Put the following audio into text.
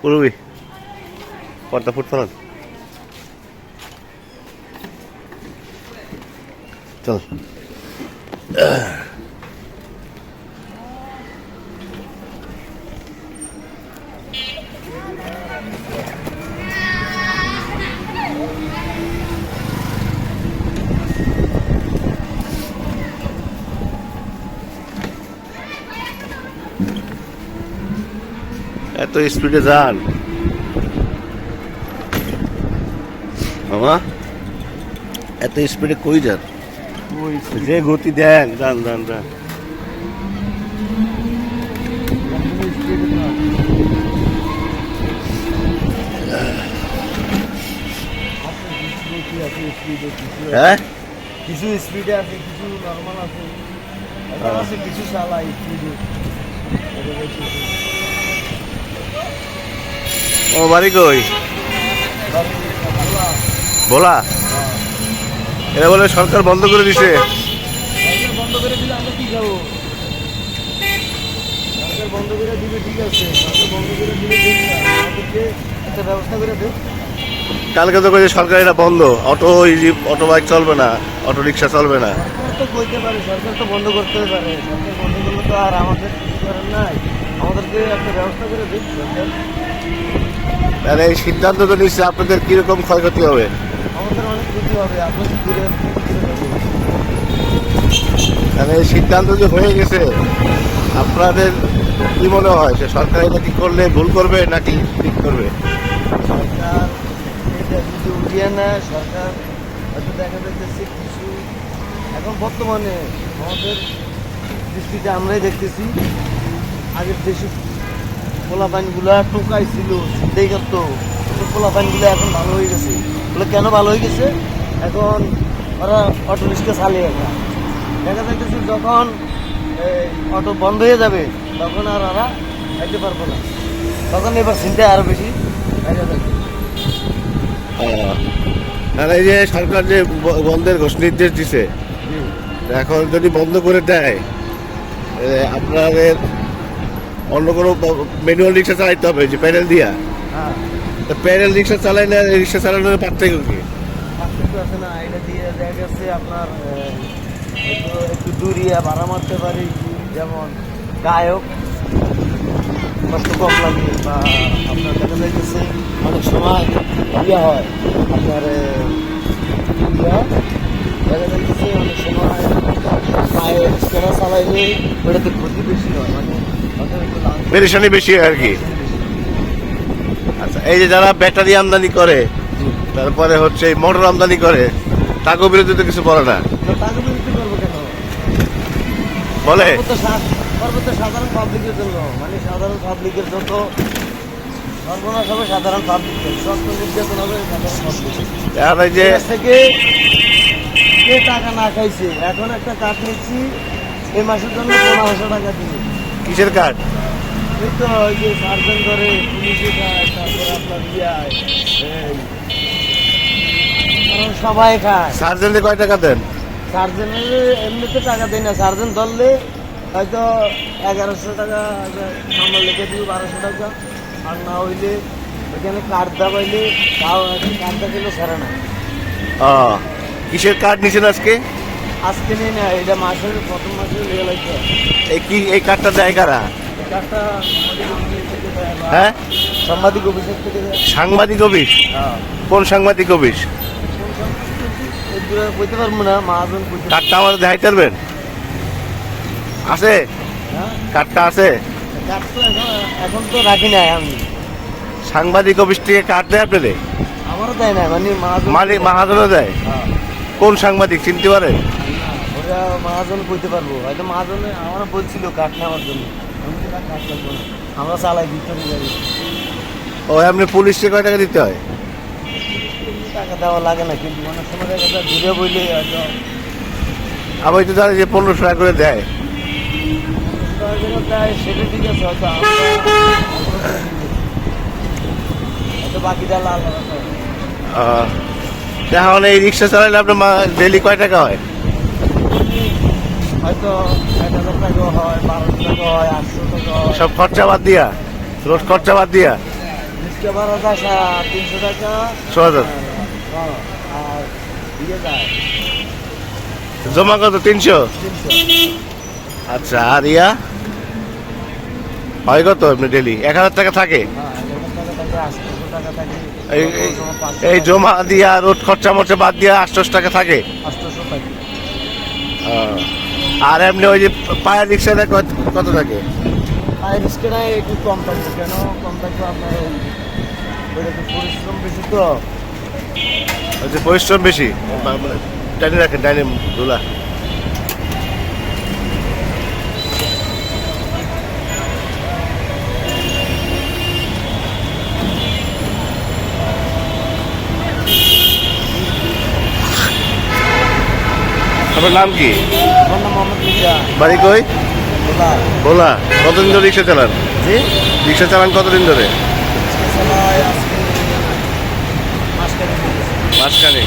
পুরবি পর্দা ফুট ফেলান চল এত স্পিডে যান। মামা এত স্পিডে কই যান? যে গতি দেন যান যান যান। হ্যাঁ? কিছু স্পিডে আছে কিছু নর্মাল আছে। আছে কিছু চালা স্পিডে ও, বাড়ি কই? বলা এটা বলে সরকার বন্ধ করে দিছে। বন্ধ করে দিলে আমরা সরকার বন্ধ করে দিবে ঠিক আছে সরকার বন্ধ করে একটা ব্যবস্থা করে কালকে তো কইছে সরকার এটা বন্ধ। অটো অটো বাইক চলবে না, অটো রিক্সা চলবে না। পারে সরকার তো বন্ধ করতে পারে সরকার বন্ধ করলে তো আর আমাদের নাই আমাদেরকে একটা ব্যবস্থা করে দিক তাহলে এই সিদ্ধান্ত তো নিচ্ছে আপনাদের কীরকম ক্ষয়ক্ষতি হবে? আমাদের অনেক ক্ষতি হবে তাহলে এই সিদ্ধান্ত যে হয়ে গেছে আপনাদের কি মনে হয়? যে সরকার এটা কি করলে ভুল করবে নাকি ঠিক করবে? সরকার এটা যদি উঠিয়ে নেয় সরকার হয়তো দেখা যাচ্ছে কিছু। এখন বর্তমানে আমাদের দৃষ্টিতে আমরাই দেখতেছি আগের যেসব পোলাপানগুলা টোকাই ছিল চিন্তাই করতো পোলাপানগুলো এখন ভালো হয়ে গেছে। বলে কেন ভালো হয়ে গেছে? এখন ওরা অটো রিক্সা চালিয়ে এখন দেখা যাইতেছে যখন এই, অটো বন্ধ হয়ে যাবে তখন আর ওরা খাইতে পারব না। তখন এবার চিন্তায় আরও বেশি দেখা যাবে। আহ, এই যে সরকার যে বন্ধের ঘোষ নির্দেশ দিছে এখন যদি বন্ধ করে দেয় আপনাদের অন্য কোনো ম্যানুয়াল রিক্সা চালাইতে হবে যে প্যানেল দিয়া। হ্যাঁ। তো প্যানেল রিক্সা চালাইলে রিক্সা চালানোর পার্থক্য কি? পার্থক্য আছে না এটা দিয়ে দেখা গেছে আপনার একটু দূরিয়া ভাড়া মারতে পারি যেমন গায়ক কষ্ট কম লাগে বা আপনার দেখা যাইতেছে অনেক সময় ইয়ে হয় আপনার দেখা যাইতেছে অনেক সময় পায়ে চালাইলে ওটাতে ক্ষতি বেশি হয় মানে পেরেশানি বেশি হয় আর কি। আচ্ছা এই যে যারা ব্যাটারি আমদানি করে তারপরে হচ্ছে মোটর আমদানি করে তাকে বিরুদ্ধে তো কিছু বলে না? বলে? সাধারণ পাবলিকের জন্য মানে সাধারণ পাবলিকের যত সর্বনাশ হবে সাধারণ নির্যাতন হবে সাধারণ থেকে কে টাকা না খাইছে? এখন একটা কাঠ নিচ্ছি এই মাসের জন্য পনেরোশো টাকা দিবে কিসের কার্ড? এই তো ওই যে সার্জন তারপরে আপনার কারণ সবাই খায়। সার্জেন্টে কয় টাকা দেন? এমনিতে টাকা দেয় না। ধরলে হয়তো এগারোশো টাকা আমরা লিখে দিই বারোশো টাকা। আর না হইলে ওইখানে কার্ড দাবাইলে তাও কার্ড দাবাইলে সারে না। কিসের কার্ড নিছেন আজকে? আজকে নিয়ে না এটা মাসের প্রথম মাসে লিয়ে লাগছে এই কি এই কার্ডটা দেয় কারা? কার্ডটা হ্যাঁ? সাংবাদিক অফিসের থেকে সাংবাদিক অফিস? হ্যাঁ। কোন সাংবাদিক অফিস? বলতে পারব না মহাজন কার্ডটা আমাদের দেখাইতে পারবেন? আছে? হ্যাঁ। কার্ডটা আছে? এখন তো রাখি নাই আমি। সাংবাদিক অফিস থেকে কার্ড দেয় আপনাদের? আমারও দেয় না মানে মালিক মাহাজনও দেয়? হ্যাঁ। কোন সাংবাদিক চিনতে পারেন? ওরা মহাজন কইতে পারব। হয়তো মহাজনে আমার বলছিল কাঠ নেওয়ার জন্য। আমি তো কাঠ লাগবো না আমরা চালাই ভিতরে যাই। ও এমনি পুলিশকে কয় টাকা দিতে হয়? টাকা দেওয়া লাগে না কিন্তু অনেক সময় দেখা যায় দূরে বইলে হয়তো আমি তো জানি যে পনেরোশো টাকা করে দেয়। সেটা ঠিক আছে হয়তো বাকিটা লাল এখন এই রিক্সা চালাইলে আপনার মা ডেলি কয় টাকা হয়? হয়তো এক হাজার টাকা হয় বারোশো টাকা হয় আটশো টাকা হয়। সব খরচা বাদ দিয়া? রোজ খরচা বাদ দিয়া? তিনশো টাকা। ছ হাজার। হ্যাঁ, আর যায়। জমা কত? তিনশো? আচ্ছা আর ইয়া? হয় কত এমনি ডেলি এক হাজার টাকা থাকে? হ্যাঁ টাকা টাকা এই জমা দিয়া রোড খরচা মরচা বাদ দিয়া আটশোশো টাকা থাকে? আটশোশো আহ, আর এমনি ওই যে পায়ের রিক্সাটা কত কত থাকে? পায়ের রিক্সাটা একটু কম থাকে কেন? কম থাকবে আপনার ওইটা পরিশ্রম বেশি তো। যে পরিশ্রম বেশি? টানি রাখেন টানি ধুলা আপনার নাম কি? বাড়ি কই? ভোলা। কতদিন ধরে রিক্সা চালান? রিক্সা চালান কতদিন ধরে? মাসখানেক।